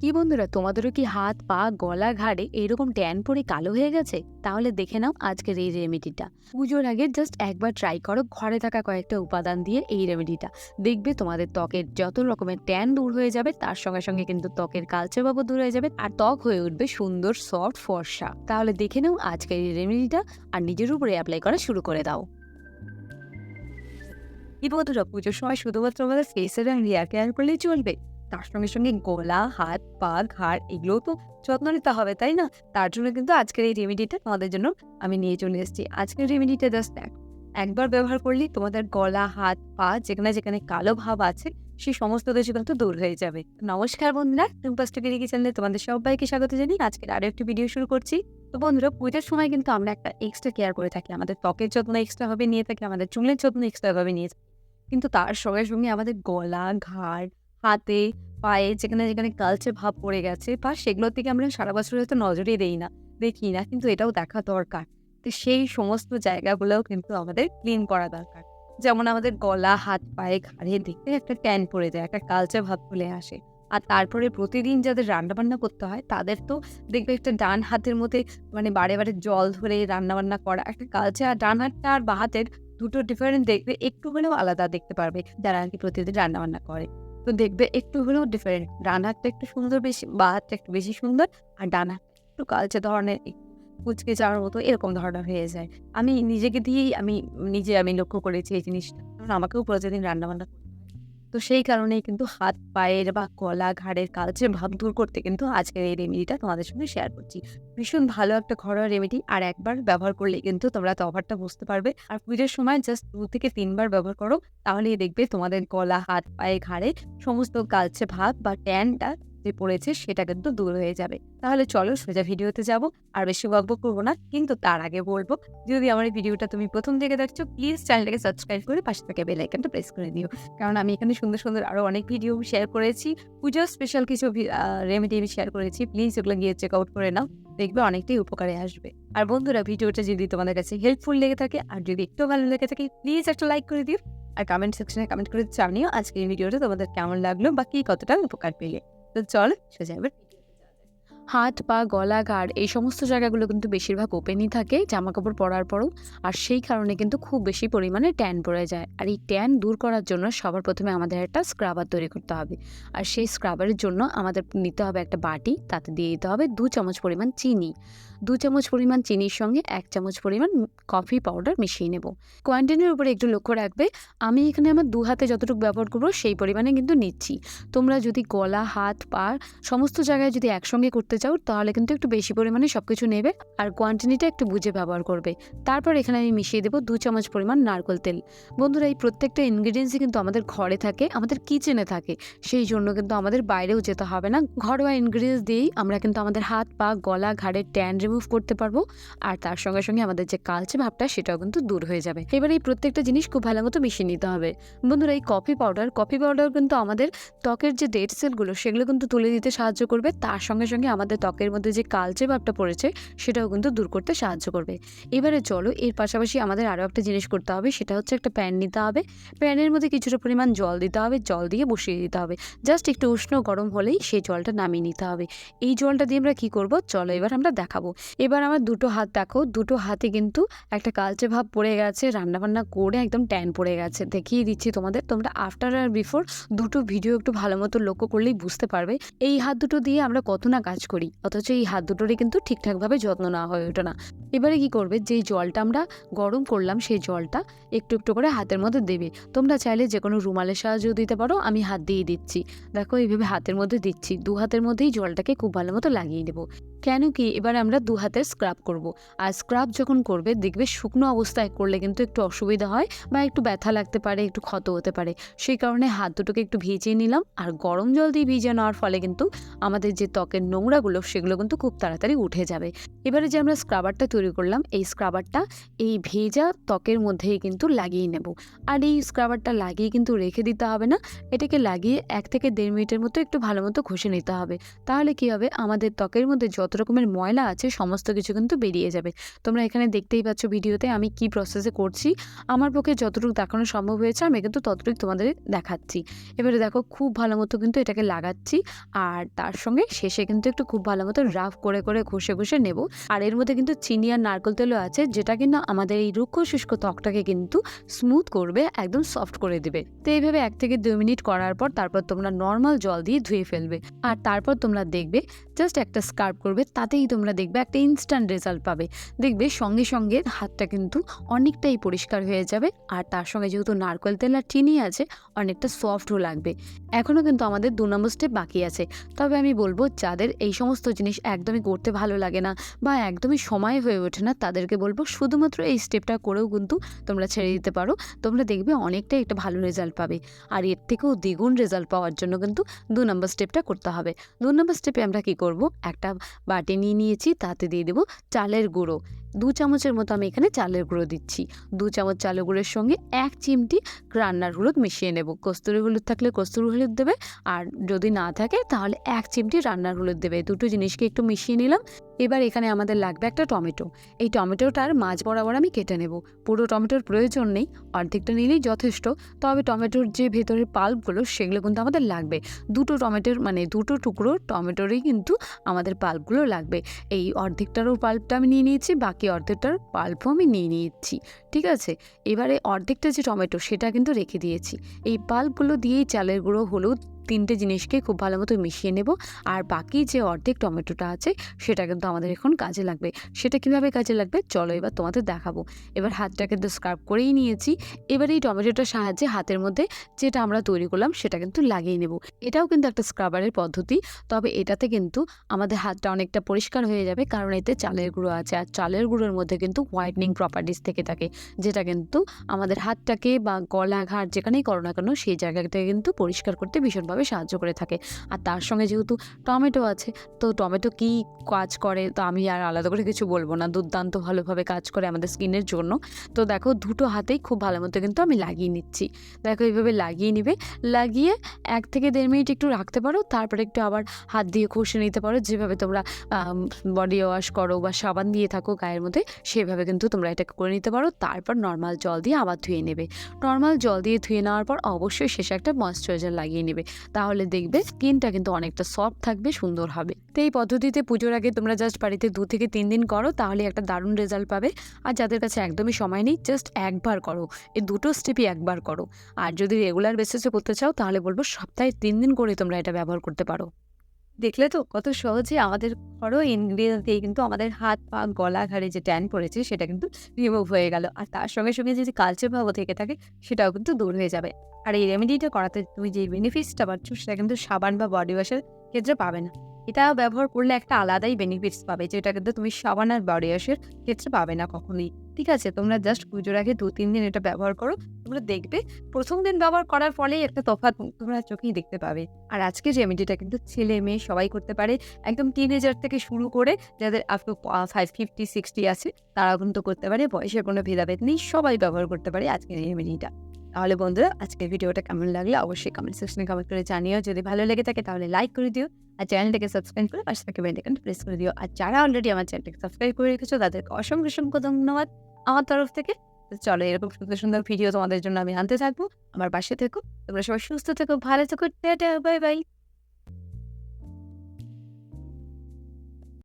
কি বন্ধুরা, তোমাদেরও কি হাত, পা, গলা, ঘাড়ে এরকম ট্যান পরে কালো হয়ে গেছে? তাহলে দেখে নাও আজকের এই রেমেডিটা। পুজোর আগে জাস্ট একবার ট্রাই করো, ঘরে থাকা কয়েকটা উপাদান দিয়ে এই রেমেডিটা। দেখবে তোমাদের ত্বকের যত রকমের ট্যান দূর হয়ে যাবে, তার সঙ্গে সঙ্গে কিন্তু ত্বকের কালচে বাবু দূর হয়ে যাবে আর ত্বক হয়ে উঠবে সুন্দর সফট ফর্সা। তাহলে দেখে নাও আজকের এই রেমেডিটা আর নিজের উপরে অ্যাপ্লাই করা শুরু করে দাও। এই বন্ধুরা, পুজোর সময় শুধুমাত্র আমাদের ফেসের আর কেয়ার করলেই চলবে। তার সঙ্গে সঙ্গে গলা, হাত, পা, ঘাড় এগুলোও তো যত্ন নিতে হবে, তাই না? তার জন্য কিন্তু আজকের এই রেমেডিটা তোমাদের জন্য আমি নিয়ে চলে এসেছি। আজকের রেমেডিটা জাস্ট এক একবার ব্যবহার করলে তোমাদের গলা, হাত, পা যেখানে যেখানে কালো ভাব আছে সেই সমস্ত কিছু কিন্তু দূর হয়ে যাবে। নমস্কার বন্ধুরা টুম্পাস্টকের চ্যানেলে তোমাদের সবাইকে স্বাগত জানিয়ে আজকের আরও একটি ভিডিও শুরু করছি। তো বন্ধুরা, পুজোর সময় কিন্তু আমরা একটা এক্সট্রা কেয়ার করে থাকি। আমাদের ত্বকের যত্ন এক্সট্রা ভাবে নিয়ে থাকি, আমাদের চুলের যত্ন এক্সট্রা ভাবে নিয়ে থাকি। কিন্তু তার সঙ্গে সঙ্গে আমাদের গলা, ঘাড়, হাতে পায়ে যেখানে যেখানে কালচে ভাব পড়ে গেছে বা সেগুলোর দিকে আমরা সারা বছর হয়তো নজরই দেই না, দেখি না, কিন্তু এটাও দেখা দরকার। তো সেই সমস্ত জায়গাগুলোও কিন্তু আমাদের ক্লিন করা দরকার। যেমন আমাদের গলা, হাত, পায়ে, ঘাড়ে দিকে একটা ট্যান পড়ে যায়, একটা কালচে ভাব চলে আসে। আর তারপরে প্রতিদিন যাদের রান্নাবান্না করতে হয়, তাদের তো দেখবে একটা ডান হাতের মধ্যে মানে বারে বারে জল ধরে রান্নাবান্না করা একটা কালচে, আর ডান হাতটা আর বা হাতের দুটো ডিফারেন্ট দেখবে, একটু হলেও আলাদা দেখতে পারবে যারা আর কি প্রতিদিন রান্নাবান্না করে। তো দেখবে একটু হলেও ডিফারেন্ট ডান হাতটা একটু সুন্দর বেশি, বা হাতটা একটু বেশি সুন্দর আর ডান হাতটা একটু কালচে ধরনের কুচকে যাওয়ার মতো এরকম ধরনের হয়ে যায়। আমি নিজেকে দিয়েই আমি নিজে আমি লক্ষ্য করেছি এই জিনিসটা। কারণ আমাকেও প্রতিদিন রান্নাবান্না তো সেই কারণেই কিন্তু হাত, পায়ের বা কলা ঘাড়ের কালচে ভাব দূর করতে কিন্তু আজকের এই রেমেডিটা তোমাদের সঙ্গে শেয়ার করছি। ভীষণ ভালো একটা ঘরোয়া রেমেডি আর একবার ব্যবহার করলে কিন্তু তোমরা তো অভারটা বুঝতে পারবে। আর পুজোর সময় জাস্ট দু থেকে তিনবার ব্যবহার করো, তাহলেই দেখবে তোমাদের কলা হাত, পায়ে, ঘাড়ে সমস্ত কালচে ভাব বা ট্যানটা যে পড়েছে সেটা কিন্তু দূর হয়ে যাবে। তাহলে চলো সোজা ভিডিওতে যাব। আর বেশি গল্প করব না, কিন্তু তার আগে বলব, যদি আমার এই ভিডিওটা তুমি প্রথম থেকে দেখছ প্লিজ চ্যানেলটাকে সাবস্ক্রাইব করে পাশে থেকে বেল আইকনটা প্রেস করে দিও। কারণ আমি এখানে সুন্দর সুন্দর আরও অনেক ভিডিও শেয়ার করেছি। পুজোর স্পেশাল কিছু রেমেডি আমি শেয়ার করেছি। প্লিজ ওগুলো গিয়ে চেক আউট করে নাও, দেখবে অনেকটাই উপকারে আসবে। আর বন্ধুরা, ভিডিওটা যদি তোমাদের কাছে হেল্পফুল লেগে থাকে, আর যদি একটু ভালো লেগে থাকে প্লিজ একটা লাইক করে দিও। আর কমেন্ট সেকশনে কমেন্ট করে জানিও আজকে এই ভিডিওটা তোমাদের কেমন লাগল বা কি কতটা উপকার পেলে। তো চল, সোজা এবার। হাত, পা, গলা ঘাড় এই সমস্ত জায়গাগুলো কিন্তু বেশিরভাগ ওপেনই থাকে জামা কাপড় পরার পরও। আর সেই কারণে কিন্তু খুব বেশি পরিমাণে ট্যান পড়ে যায়। আর এই ট্যান দূর করার জন্য সবার প্রথমে আমাদের একটা স্ক্রাবার তৈরি করতে হবে। আর সেই স্ক্রাবারের জন্য আমাদের নিতে হবে একটা বাটি, তাতে দিয়ে দিতে হবে দু চামচ পরিমাণ চিনি। দু চামচ পরিমাণ চিনির সঙ্গে এক চামচ পরিমাণ কফি পাউডার মিশিয়ে নেব। কোয়ান্টিটির উপরে একটু লক্ষ্য রাখবে, আমি এখানে আমার দু হাতে যতটুকু ব্যবহার করব সেই পরিমাণে কিন্তু নিচ্ছি। তোমরা যদি গলা, হাত, পা সমস্ত জায়গায় যদি একসঙ্গে করতে চাও, তাহলে কিন্তু একটু বেশি পরিমাণে সব কিছু নেবে আর কোয়ান্টিটিটা একটু বুঝে ব্যবহার করবে। তারপর এখানে আমি মিশিয়ে দেবো দু চামচ পরিমাণ নারকল তেল। বন্ধুরা, এই প্রত্যেকটা ইনগ্রিডিয়েন্টসই কিন্তু আমাদের ঘরে থাকে, আমাদের কিচেনে থাকে। সেই জন্য কিন্তু আমাদের বাইরেও যেতে হবে না। ঘরোয়া ইনগ্রিডিয়েন্টস দিয়েই আমরা কিন্তু আমাদের হাত, পা, গলা, ঘাড়ের ট্যান রিমুভ করতে পারব। আর তার সঙ্গে সঙ্গে আমাদের যে কালচে ভাবটা, সেটাও কিন্তু দূর হয়ে যাবে। এবার এই প্রত্যেকটা জিনিস খুব ভালো মতো মিশিয়ে নিতে হবে। বন্ধুরা, এই কফি পাউডার কফি পাউডার কিন্তু আমাদের ত্বকের যে ডেড সেলগুলো সেগুলো কিন্তু তুলে দিতে সাহায্য করবে। তার সঙ্গে সঙ্গে আমাদের ত্বকের মধ্যে যে কালচে ভাবটা পড়েছে, সেটাও কিন্তু দূর করতে সাহায্য করবে। এবারে চলো, এর পাশাপাশি আমাদের আরও একটা জিনিস করতে হবে, সেটা হচ্ছে একটা প্যান নিতে হবে। প্যানের মধ্যে কিছুটা পরিমাণ জল দিতে হবে, জল দিয়ে বসিয়ে দিতে হবে। জাস্ট একটু উষ্ণ গরম হলেই সেই জলটা নামিয়ে নিতে হবে। এই জলটা দিয়ে আমরা কী করব? চলো এবার আমরা দেখাবো। এবার আমার দুটো হাত দেখো, দুটো হাতে কিন্তু একটা কালচে ভাব পড়ে গেছে, রান্নাবান্না করে একদম ট্যান পড়ে গেছে। দেখিয়ে দিচ্ছি তোমাদের, তোমরা আফটার আর বিফোর দুটো ভিডিও একটু ভালো মতো লক্ষ্য করলেই বুঝতে পারবে, এই হাত দুটো দিয়ে আমরা কত না কাজ করি, অথচ এই হাত দুটোরই কিন্তু ঠিকঠাকভাবে যত্ন নেওয়া হয়ে ওঠে না। এবারে কি করবে, যেই জলটা আমরা গরম করলাম, সেই জলটা একটু একটু করে হাতের মধ্যে দেবে। তোমরা চাইলে যে কোনো রুমালের সাহায্যও দিতে পারো, আমি হাত দিয়ে দিচ্ছি। দেখো এইভাবে হাতের মধ্যে দিচ্ছি, দু হাতের মধ্যেই জলটাকে খুব ভালো মতো লাগিয়ে নেব। কেন কি, এবার আমরা দু হাতের স্ক্রাব করব। আর স্ক্রাব যখন করবে, দেখবে শুকনো অবস্থায় করলে কিন্তু একটু অসুবিধা হয় বা একটু ব্যথা লাগতে পারে, একটু ক্ষত হতে পারে। সেই কারণে হাত দুটোকে একটু ভিজিয়ে নিলাম। আর গরম জল দিয়ে ভিজিয়ে নেওয়ার ফলে কিন্তু আমাদের যে ত্বকের নোংরাগুলো, সেগুলো কিন্তু খুব তাড়াতাড়ি উঠে যাবে। এবারে যে আমরা স্ক্রাবারটা তৈরি করলাম, এই স্ক্রাবারটা এই ভেজা ত্বকের মধ্যেই কিন্তু লাগিয়ে নেব। আর এই স্ক্রাবারটা লাগিয়ে কিন্তু রেখে দিতে হবে না। এটাকে লাগিয়ে এক থেকে দেড় মিনিটের মতো একটু ভালো মতো ঘষে নিতে হবে। তাহলে কি হবে? আমাদের ত্বকের মধ্যে যত রকমের ময়লা আছে সমস্ত কিছু কিন্তু বেরিয়ে যাবে। তোমরা এখানে দেখতেই পাচ্ছ ভিডিওতে আমি কি প্রসেসে করছি। আমার পক্ষে যতটুকু দেখানো সম্ভব হয়েছে, আমি কিন্তু ততটুকু তোমাদের দেখাচ্ছি। এবারে দেখো, খুব ভালো মতো কিন্তু এটাকে লাগাচ্ছি আর তার সঙ্গে শেষে কিন্তু একটু খুব ভালো মতো রাফ করে করে ঘষে ঘষে নেব। আর এর মধ্যে কিন্তু চিনি আর নারকেল তেলও আছে, যেটা কিন্তু আমাদের এই রুক্ষ শুষ্ক ত্বকটাকে কিন্তু স্মুথ করবে, একদম সফট করে দিবে। তো এইভাবে এক থেকে দুই মিনিট করার পর তারপর তোমরা নর্মাল জল দিয়ে ধুয়ে ফেলবে। আর তারপর তোমরা দেখবে জাস্ট একটা স্কার্প করবে, তাতেই তোমরা দেখবে একটা ইনস্ট্যান্ট রেজাল্ট পাবে। দেখবে সঙ্গে সঙ্গে হাতটা কিন্তু অনেকটাই পরিষ্কার হয়ে যাবে, আর তার সঙ্গে যেহেতু নারকেল তেল আর চিনি আছে, অনেকটা সফটও লাগবে। এখনও কিন্তু আমাদের দু নম্বর স্টেপ বাকি আছে। তবে আমি বলব, যাদের এই সমস্ত জিনিস একদমই করতে ভালো লাগে না বা একদমই সময় হয়ে ওঠে না, তাদেরকে বলব শুধুমাত্র এই স্টেপটা করেও কিন্তু তোমরা ছেড়ে দিতে পারো। তোমরা দেখবে অনেকটাই একটা ভালো রেজাল্ট পাবে। আর এর থেকেও দ্বিগুণ রেজাল্ট পাওয়ার জন্য কিন্তু দু নম্বর স্টেপটা করতে হবে। দু নম্বর স্টেপে আমরা কী করব? একটা বাটি নিয়ে নিয়েছি তাতে দিয়ে দেবো চালের গুঁড়ো। দু চামচের মতো আমি এখানে চালের গুঁড়ো দিচ্ছি। দু চামচ চালের গুঁড়োর সঙ্গে এক চিমটি রান্নার হলুদ মিশিয়ে নেব। কস্তুরি হলুদ থাকলে কস্তুরি হলুদ দেবে, আর যদি না থাকে তাহলে এক চিমটি রান্নার হলুদ দেবে। দুটো জিনিসকে একটু মিশিয়ে নিলাম। এবার এখানে আমাদের লাগবে একটা টমেটো। এই টমেটোটার মাঝ বরাবর আমি কেটে নেব। পুরো টমেটোর প্রয়োজন নেই, অর্ধেকটা নিলেই যথেষ্ট। তবে টমেটোর যে ভেতরের পাল্পগুলো, সেগুলো কিন্তু আমাদের লাগবে। দুটো টমেটোর মানে দুটো টুকরো টমেটোরই কিন্তু আমাদের পাল্পগুলো লাগবে। এই অর্ধেকটারও পাল্পটা আমি নিয়ে নিয়েছি, বাকি অর্ধেকটার পাল্প আমি নিয়ে নিয়েছি, ঠিক আছে? এবারে অর্ধেকটা যে টমেটো, সেটা কিন্তু রেখে দিয়েছি। এই পাল্পগুলো দিয়েই চালের গুঁড়ো হলুদ তিনটে জিনিসকে খুব ভালো মতো মিশিয়ে নেব। আর বাকি যে অর্ধেক টমেটোটা আছে, সেটা কিন্তু আমাদের এখন কাজে লাগবে। সেটা কীভাবে কাজে লাগবে, চলো এবার তোমাদের দেখাবো। এবার হাতটাকে তো স্ক্রাব করেই নিয়েছি। এবার এই টমেটোটার সাহায্যে হাতের মধ্যে যেটা আমরা তৈরি করলাম, সেটা কিন্তু লাগিয়ে নেব। এটাও কিন্তু একটা স্ক্রাবারের পদ্ধতি, তবে এটাতে কিন্তু আমাদের হাতটা অনেকটা পরিষ্কার হয়ে যাবে, কারণ এতে চালের গুঁড়ো আছে। আর চালের গুঁড়োর মধ্যে কিন্তু হোয়াইটনিং প্রপার্টিস থেকে থাকে, যেটা কিন্তু আমাদের হাতটাকে বা গলা ঘাট যেখানেই করো না কেন, সেই জায়গাটাকে কিন্তু পরিষ্কার করতে ভীষণভাবে সাহায্য করে থাকে। আর তার সঙ্গে যেহেতু টমেটো আছে, তো টমেটো কি কাজ করে, তো আমি আর আলাদা করে কিছু বলব না। দুর্দান্ত ভালোভাবে কাজ করে আমাদের স্কিনের জন্য। তো দেখো, দুটো হাতেই খুব ভালো মতো কিন্তু আমি লাগিয়ে নিচ্ছি। দেখো, এইভাবে লাগিয়ে নিবে। লাগিয়ে এক থেকে দেড় মিনিট একটু রাখতে পারো, তারপরে একটু আবার হাত দিয়ে ঘষে নিতে পারো। যেভাবে তোমরা বডি ওয়াশ করো বা সাবান দিয়ে থাকো গায়ের মধ্যে, সেভাবে কিন্তু তোমরা এটা করে নিতে পারো। তারপর নর্মাল জল দিয়ে আবার ধুয়ে নেবে। নর্মাল জল দিয়ে ধুয়ে নেওয়ার পর অবশ্যই শেষে একটা ময়শ্চারাইজার লাগিয়ে নেবে। তাহলে দেখবে স্কিনটা কিন্তু অনেকটা সফট থাকবে, সুন্দর হবে। তো এই পদ্ধতিতে পুজোর আগে তোমরা জাস্ট বাড়িতে দু থেকে তিন দিন করো, তাহলে একটা দারুণ রেজাল্ট পাবে। আর যাদের কাছে একদমই সময় নেই জাস্ট একবার করো। এই দুটো স্টেপই একবার করো। আর যদি রেগুলার বেসিসে করতে চাও, তাহলে বলব সপ্তাহে তিন দিন করে তোমরা এটা ব্যবহার করতে পারো। দেখলে তো কত সহজে আমাদের ঘরো ইনগ্রিডিয়েন্ট দিয়ে কিন্তু আমাদের হাত পা, গলা, ঘাড়ে যে ট্যান পড়েছে সেটা কিন্তু রিমুভ হয়ে গেল। আর তার সঙ্গে সঙ্গে যদি কালচার ভাবও থেকে থাকে সেটাও কিন্তু দূর হয়ে যাবে। আর এই রেমেডিটা করাতে তুমি যে বেনিফিটসটা পাচ্ছ সেটা কিন্তু সাবান বা বডি ওয়াশের ক্ষেত্রে পাবে না। এটা ব্যবহার করলে একটা আলাদাই বেনিফিটস পাবে যেটা কিন্তু তুমি সাবান আর বডি ওয়াশের ক্ষেত্রে পাবে না কখনোই। ঠিক আছে, তোমরা জাস্ট পুজোর আগে দু, তিন দিন এটা ব্যবহার করো, তোমরা দেখবে। প্রথম দিন ব্যবহার করার ফলেই একটা তফাৎ তোমরা চোখেই দেখতে পাবে। আর আজকে রেমেডিটা কিন্তু ছেলে মেয়ে সবাই করতে পারে, একদম টিনেজার থেকে শুরু করে যাদের আফটার ফাইভ ফিফটি সিক্সটি আছে, তারাও কিন্তু করতে পারে, বয়সের কোনো ভেদাভেদ নেই, সবাই ব্যবহার করতে পারে আজকের রেমেডিটা তাহলে বন্ধুরা আজকের ভিডিওটা কেমন লাগল? অবশ্যই কমেন্ট সেকশনে কমেন্ট করে জানিও। যদি ভালো লেগে থাকে তাহলে লাইক করে দিও আর চ্যানেলটাকে সাবস্ক্রাইব করে পাশে থাকে বেলাইকনটা প্রেস করে দিও। আর যারা অলরেডি আমার চ্যানেলটাকে সাবস্ক্রাইব করে রেখেছো, তাদেরকে অসংখ্য অসংখ্য ধন্যবাদ আমার তরফ থেকে। চলো, এরকম সুন্দর সুন্দর ভিডিও তোমাদের জন্য আমি আনতে থাকব। আমার পাশে থেকো। তোমরা সবাই সুস্থ থেকো, ভালো থেকো। Bye bye